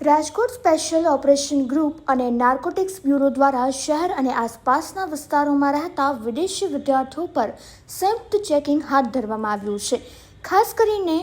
Rajkot special operation group અને narcotics bureau દ્વારા શહેર અને આસપાસના વિસ્તારોમાં રહેતા વિદેશી વિદ્યાર્થીઓ પર સંયુક્ત ચેકિંગ હાથ ધરવામાં આવ્યું છે. ખાસ કરીને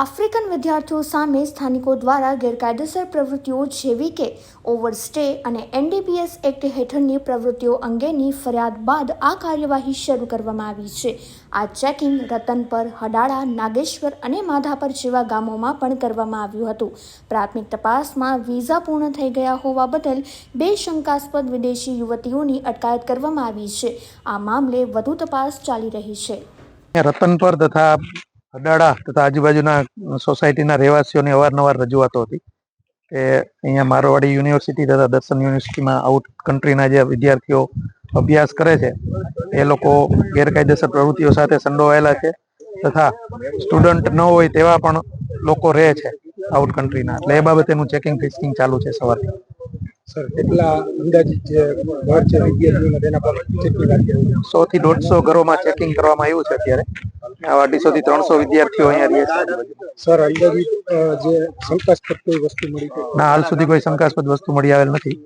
આફ્રિકન વિદ્યાર્થીઓ સામે સ્થાનિકો દ્વારા ગેરકાયદેસર પ્રવૃત્તિઓ જેવી કે ઓવરસ્ટે અને એનડીપીએસ એક્ટ હેઠળની પ્રવૃત્તિઓ અંગેની ફરિયાદ બાદ આ કાર્યવાહી શરૂ કરવામાં આવી છે. આ ચેકિંગ રતનપર હડાળા, નાગેશ્વર અને માધાપર જેવા ગામોમાં પણ કરવામાં આવ્યું હતું. પ્રાથમિક તપાસમાં વિઝા પૂર્ણ થઈ ગયા હોવા બદલ બે શંકાસ્પદ વિદેશી યુવતીઓની અટકાયત કરવામાં આવી છે. આ મામલે વધુ તપાસ ચાલી રહી છે. રતનપર તથા હડાળા તથા આજુબાજુના સોસાયટીના રહેવાસીઓની અવારનવાર રજૂઆતો હતી કે અહીંયા મારવાડી યુનિવર્સિટી તથા દર્શન યુનિવર્સિટીમાં આઉટ કન્ટ્રીના જે વિદ્યાર્થીઓ અભ્યાસ કરે છે એ લોકો ગેરકાયદેસર પ્રવૃત્તિઓ સાથે સંડોવાયેલા છે તથા સ્ટુડન્ટ ન હોય તેવા પણ લોકો રહે છે આઉટ કન્ટ્રીના. એટલે એ બાબતેનું ચેકિંગ ફિક્સિંગ ચાલુ છે સવારથી સર કેટલા અંદાજિત જે ઘર છે વિદ્યાર્થીઓને તેના પર ચેકિંગ સો થી દોઢસો ઘરોમાં ચેકિંગ કરવામાં આવ્યું છે અત્યારે. આવા અઢીસો થી ત્રણસો વિદ્યાર્થીઓ અહીંયા રહે છે. સર અંદાજિત જે શંકાસ્પદ કોઈ વસ્તુ મળી ના હાલ સુધી કોઈ શંકાસ્પદ વસ્તુ મળી આવેલ નથી.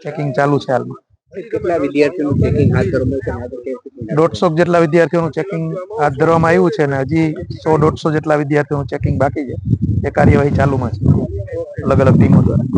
ચેકિંગ ચાલુ છે હાલમાં. કેટલા વિદ્યાર્થીઓનું ચેકિંગ હાથ ધરવામાં છે? દોઢસો જેટલા વિદ્યાર્થીઓનું ચેકિંગ હાથ ધરવામાં આવ્યું છે અને હજી સો દોઢસો જેટલા વિદ્યાર્થીઓનું ચેકિંગ બાકી છે. એ કાર્યવાહી ચાલુમાં છે. અલગ અલગ ટીમો દ્વારા.